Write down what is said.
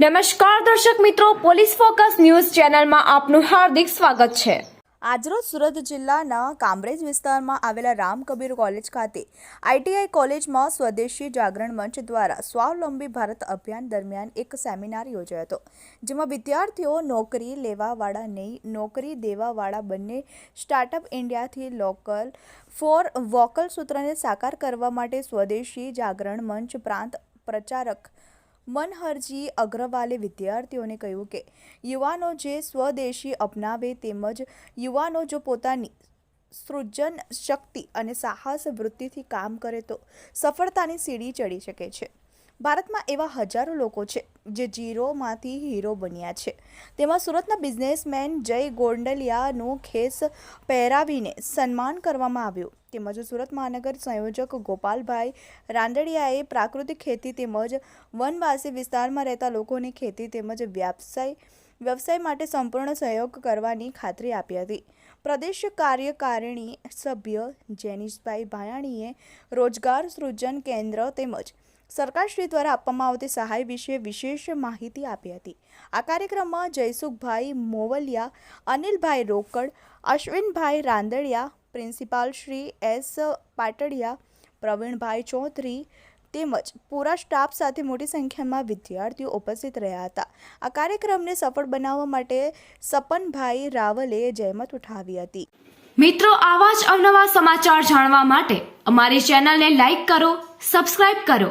નમસ્કાર દર્શક મિત્રો, પોલીસ ફોકસ ન્યૂઝ ચેનલમાં આપનું હાર્દિક સ્વાગત છે. આજરોજ સુરત જિલ્લાના કામરેજ વિસ્તારમાં આવેલા રામ કબીર કોલેજ ખાતે આઈટીઆઈ કોલેજમાં સ્વદેશી જાગરણ મંચ દ્વારા સ્વાવલંબી ભારત અભિયાન દરમિયાન એક સેમિનાર યોજાયો હતો, જેમાં વિદ્યાર્થીઓ નોકરી લેવાવાળા નહીં, નોકરી દેવાવાળા બંને સ્ટાર્ટઅપ ઇન્ડિયાથી લોકલ ફોર વોકલ સૂત્રને સાકાર કરવા માટે સ્વદેશી જાગરણ મંચ પ્રાંત પ્રચારક મનહરજી અગ્રવાલે વિદ્યાર્થીઓને કહ્યું કે યુવાનો જે સ્વદેશી અપનાવે તેમજ યુવાનો જો પોતાની સૃજન શક્તિ અને સાહસ વૃત્તિથી કામ કરે તો સફળતાની સીડી ચડી શકે છે. ભારતમાં એવા હજારો લોકો છે જે ઝીરોમાંથી હીરો બન્યા છે. તેમાં સુરતના બિઝનેસમેન જય ગોંડલિયાનો ખેસ પહેરાવીને સન્માન કરવામાં આવ્યું. તેમજ સુરત મહાનગર સંયોજક ગોપાલભાઈ રાંદડિયાએ પ્રાકૃતિક ખેતી તેમજ વનવાસી વિસ્તારમાં રહેતા લોકોને ખેતી તેમજ વ્યવસાય વ્યવસાય માટે સંપૂર્ણ સહયોગ કરવાની ખાતરી આપી હતી. પ્રદેશ કાર્યકારિણી સભ્ય જેનિશભાઈ ભાયાણીએ રોજગાર સૃજન કેન્દ્ર તેમજ સરકારશ્રી દ્વારા આપવામાં આવતી સહાય વિશે વિશેષ માહિતી આપી હતી. આ કાર્યક્રમમાં જયસુખભાઈ મોવલિયા, અનિલભાઈ રોકડ, અશ્વિનભાઈ રાંદડિયા, પ્રિન્સિપાલ શ્રી એસ પાટડિયા, પ્રવીણભાઈ ચૌધરી તેમજ પૂરા સ્ટાફ સાથે મોટી સંખ્યામાં વિદ્યાર્થીઓ ઉપસ્થિત રહ્યા હતા. આ કાર્યક્રમને સફળ બનાવવા માટે સપનભાઈ રાવલે જહેમત ઉઠાવી હતી. મિત્રો, આવા જ અવનવા સમાચાર જાણવા માટે અમારી ચેનલને લાઈક કરો, સબસ્ક્રાઇબ કરો.